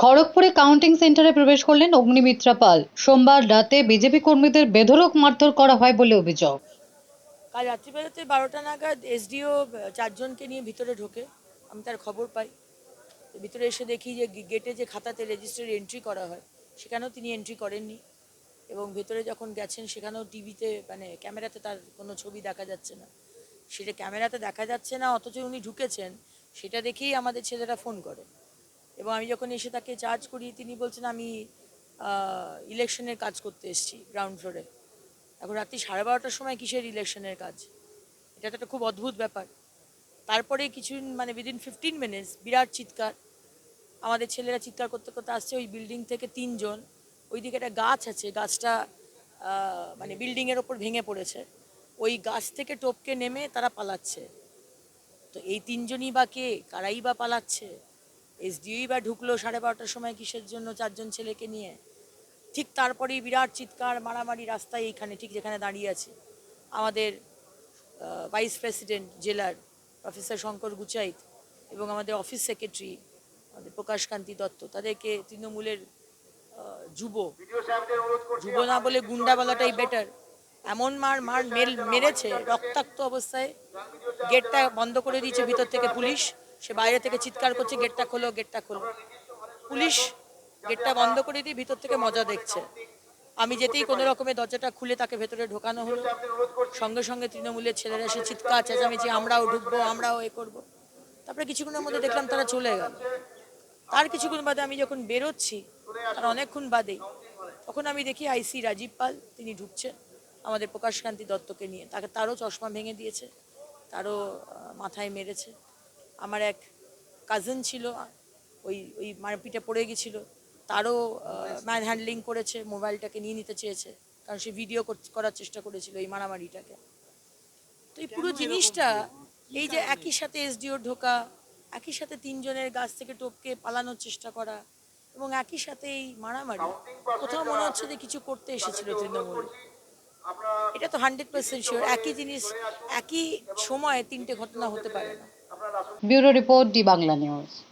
খড়গপুরে counting সেন্টারে প্রবেশ করলেন অগ্নিমিত্রা পাল। সোমবার রাতে বিজেপি কর্মীদের বেধরক মারধর করা হয় বলে অভিযোগ। কাল রাত্রিবেলাতে বারোটা নাগাদ এসডিও চারজনকে নিয়ে ভিতরে ঢোকে। আমি তার খবর পাই। ভিতরে এসে দেখি যে গেটে যে খাতাতে রেজিস্টারে এন্ট্রি করা হয়, সেখানেও তিনি এন্ট্রি করেননি। এবং ভেতরে যখন গেছেন, সেখানেও টিভিতে মানে ক্যামেরাতে তার কোনো ছবি দেখা যাচ্ছে না। সেটা ক্যামেরাতে দেখা যাচ্ছে না, অথচ উনি ঢুকেছেন, সেটা দেখেই আমাদের ছেলেরা ফোন করে। এবং আমি যখন এসে তাকে চার্জ করি, তিনি বলছেন, আমি ইলেকশনের কাজ করতে এসেছি গ্রাউন্ড ফ্লোরে এখন রাত্রি সাড়ে বারোটার সময় কিসের ইলেকশনের কাজ? এটা তো একটা খুব অদ্ভুত ব্যাপার। তারপরে কিছু মানে উইদিন ফিফটিন মিনিটস বিরাট চিৎকার। আমাদের ছেলেরা চিৎকার করতে করতে আসছে ওই বিল্ডিং থেকে তিনজন। ওইদিকে একটা গাছ আছে, গাছটা মানে বিল্ডিংয়ের ওপর ভেঙে পড়েছে। ওই গাছ থেকে টপকে নেমে তারা পালাচ্ছে। তো এই তিনজনই বা কে? কারাই বা পালাচ্ছে? এসডিওই বা ঢুকলো সাড়ে বারোটার সময় কিসের জন্য চারজন ছেলেকে নিয়ে? ঠিক তারপরেই বিরাট চিৎকার, মারামারি রাস্তায় এইখানে, ঠিক যেখানে দাঁড়িয়ে আছে। আমাদের ভাইস প্রেসিডেন্ট জেলার প্রফেসর শঙ্কর গুচাইত এবং আমাদের অফিস সেক্রেটারি আমাদের প্রকাশকান্তি দত্ত, তাদেরকে তৃণমূলের যুব যুব না বলে গুন্ডা বলাটাই বেটার এমন মার মার মেরেছে, রক্তাক্ত অবস্থায়। গেটটা বন্ধ করে দিয়েছে ভিতর থেকে পুলিশ। সে বাইরে থেকে চিৎকার করছে, গেটটা খোলো গেটটা খোলো। পুলিশ গেটটা বন্ধ করে দিয়ে ভিতর থেকে মজা দেখছে। আমি যেতেই কোনো রকমের দরজাটা খুলে তাকে ভেতরে ঢোকানো হলো। সঙ্গে সঙ্গে তৃণমূলের ছেলেরা এসে চিৎকার চেঁচামেচি, আমরাও ঢুকবো, আমরাও এ করব। তারপরে কিছুক্ষণের মধ্যে দেখলাম তারা চলে গেল। তার কিছুক্ষণ বাদে আমি যখন বেরোচ্ছি, তার অনেকক্ষণ বাদেই, তখন আমি দেখি আইসি রাজীব পাল, তিনি ঢুকছেন আমাদের প্রকাশকান্তি দত্তকে নিয়ে। তাকে তারও চশমা ভেঙে দিয়েছে, তারও মাথায় মেরেছে। আমার এক কাজিন ছিল ওই ওই মারপিটে পড়ে গেছিল। তারও ম্যান হ্যান্ডলিং করেছে মোবাইলটাকে নিয়ে নিতে চেয়েছে। কারণ সে ভিডিও করার চেষ্টা করেছিল এই মারামারিটাকে। তো এই পুরো জিনিসটা এই যে একই সাথে এসডিও ঢোকা একই সাথে তিনজনের গাছ থেকে টপকে পালানোর চেষ্টা করা এবং একই সাথে এই মারামারি কোথাও মনে হচ্ছে যে কিছু করতে এসেছিল তৃণমূল। এটা তো হান্ড্রেড পার্সেন্ট শিওর একই জিনিস একই সময়ে তিনটে ঘটনা হতে পারে না। Bureau report D Bangla news.